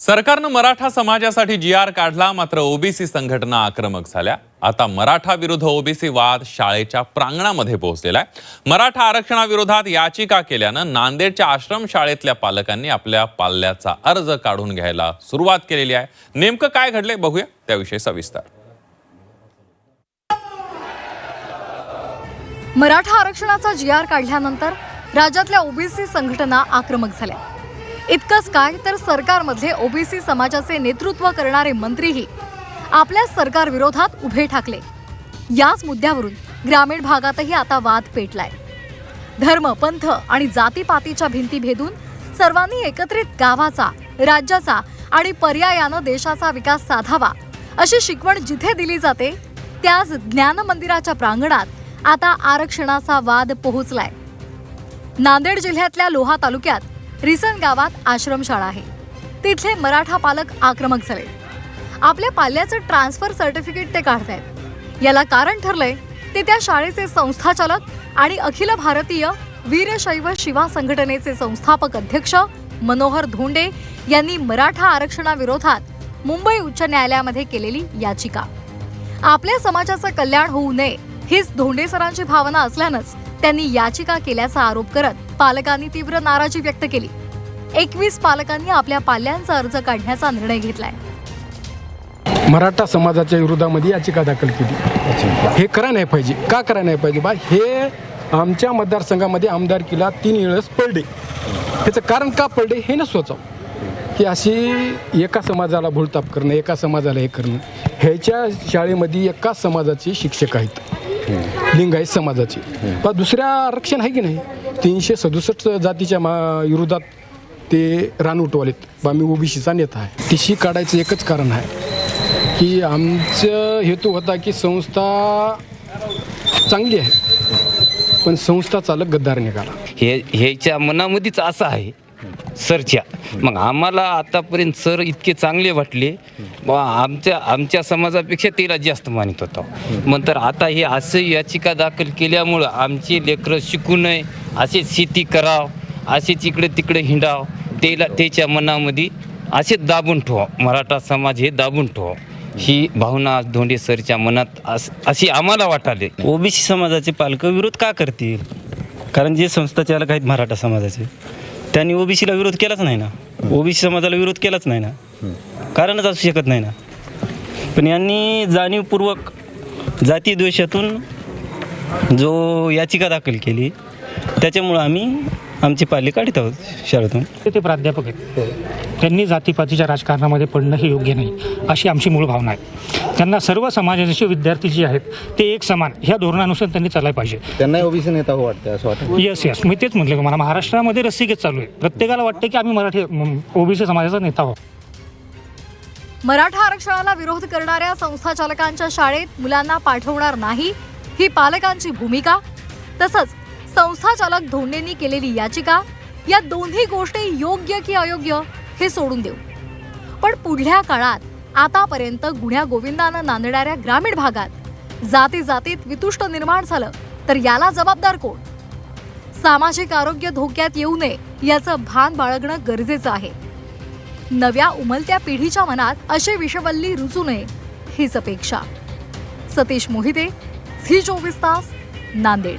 सरकारनं मराठा समाजासाठी जी आर काढला मात्र ओबीसी संघटना आक्रमक झाल्या. आता मराठा विरुद्ध ओबीसी वाद शाळेच्या प्रांगणामध्ये पोहोचलेला आहे. मराठा आरक्षणाविरोधात याचिका केल्यानं नांदेडच्या आश्रम शाळेतल्या पालकांनी आपल्या पाल्याचा अर्ज काढून घ्यायला सुरुवात केलेली आहे. नेमकं काय घडलंय बघूया त्याविषयी सविस्तर. मराठा आरक्षणाचा जी आर काढल्यानंतर राज्यातल्या ओबीसी संघटना आक्रमक झाल्या. इतकंच काय तर सरकारमधले ओबीसी समाजाचे नेतृत्व करणारे मंत्रीही आपल्या सरकार विरोधात उभे ठाकले. याच मुद्द्यावरून ग्रामीण भागातही आता वाद पेटलाय. धर्म पंथ आणि जातीपातीच्या भिंती भेदून सर्वांनी एकत्रित गावाचा राज्याचा आणि पर्यायानं देशाचा विकास साधावा अशी शिकवण जिथे दिली जाते त्याच ज्ञान मंदिराच्या प्रांगणात आता आरक्षणाचा वाद पोहोचलाय. नांदेड जिल्ह्यातल्या लोहा तालुक्यात रिसन गावात आश्रमशाळा आहे. तिथले मराठा पालक आक्रमक झाले. आपल्या पाल्याचं ट्रान्सफर सर्टिफिकेट ते काढतायत. याला कारण ठरलंय ते त्या शाळेचे संस्थाचालक आणि अखिल भारतीय वीरशैव शिवा संघटनेचे संस्थापक अध्यक्ष मनोहर धोंडे यांनी मराठा आरक्षणाविरोधात मुंबई उच्च न्यायालयामध्ये केलेली याचिका. आपल्या समाजाचं कल्याण होऊ नये हीच धोंडे सरांची भावना असल्यानंच त्यांनी याचिका केल्याचा आरोप करत पालकांनी तीव्र नाराजी व्यक्त केली. एकवीस पालकांनी आपल्या पाल्यांचा अर्ज काढण्याचा निर्णय घेतलाय. मराठा समाजाच्या विरोधामध्ये याचिका दाखल केली. हे करा नाही पाहिजे. का करा नाही पाहिजे? बा हे आमच्या मतदारसंघामध्ये आमदारकीला तीन वेळेस पडले. त्याचं कारण का पडले हे न सोचाव. की अशी एका समाजाला भूलताप करणं एका समाजाला हे करणं ह्याच्या शाळेमध्ये एका समाजाचे शिक्षक आहेत. लिंगायत समाजाचे. पण दुसऱ्या आरक्षण आहे की नाही? तीनशे सदुसष्ट जातीच्या मा विरोधात ते रान उठवालेत. बा मी ओबीसीचा नेता आहे. तिशी काढायचं एकच कारण आहे की आमचं हेतू होता की संस्था चांगली आहे. पण संस्था चालक गद्दार निघाला. हे ह्याच्या मनामध्येच असं आहे सरच्या. मग आम्हाला आतापर्यंत सर इतके चांगले वाटले. बा आमच्या आमच्या समाजापेक्षा त्याला जास्त मानित होता. मग तर आता हे असं याचिका दाखल केल्यामुळं आमची लेकरं शिकू नये असेच शेती कराव असेच इकडे तिकडे हिंडाव त्याला त्याच्या मनामध्ये असे दाबून ठेवा. मराठा समाज हे दाबून ठेवा. ही भावना आज धोंडे सरच्या मनात अशी आम्हाला वाटाले. ओबीसी समाजाचे पालक विरोध का करतील? कारण जे संस्थाचालक आहेत मराठा समाजाचे. त्यांनी ओबीसीला विरोध केलाच नाही ना. ओबीसी समाजाला विरोध केलाच नाही ना. कारणच असू शकत नाही ना. पण यांनी जाणीवपूर्वक जातीद्वेषातून जो याचिका दाखल केली त्याच्यामुळं आम्ही आमची पाल्य काढत आहोत शाळेतून ते ते प्राध्यापक आहेत. त्यांनी जातीपातीच्या राजकारणामध्ये पडणं हे योग्य नाही अशी आमची मूळ भावना आहे. त्यांना सर्व समाजाचे विद्यार्थी जे आहेत ते एक समान ह्या धोरणानुसार त्यांनी चालायला पाहिजे. त्यांना ओबीसी नेता हो वाटतं असं वाटतं. येस येस मी तेच म्हटलं मला महाराष्ट्रामध्ये रस्सीकेच चालू आहे. प्रत्येकाला वाटतं की आम्ही मराठी ओबीसी समाजाचा नेता आहोत. मराठा आरक्षणाला विरोध करणाऱ्या संस्थाचालकांच्या शाळेत मुलांना पाठवणार नाही ही पालकांची भूमिका. तसंच संस्थाचालक धोंडेंनी केलेली याचिका या दोन्ही गोष्टी योग्य की अयोग्य हे सोडून देऊ. पण पुढल्या काळात आतापर्यंत गुण्या गोविंदानं नांदणाऱ्या ग्रामीण भागात जाती जातीत वितुष्ट निर्माण झालं तर याला जबाबदार कोण? सामाजिक आरोग्य धोक्यात येऊ नये याचं भान बाळगणं गरजेचं आहे. नव्या उमलत्या पिढीच्या मनात असे विषवल्ली रुजू नये हीच अपेक्षा. सतीश मोहिते झी चोवीस तास नांदेड.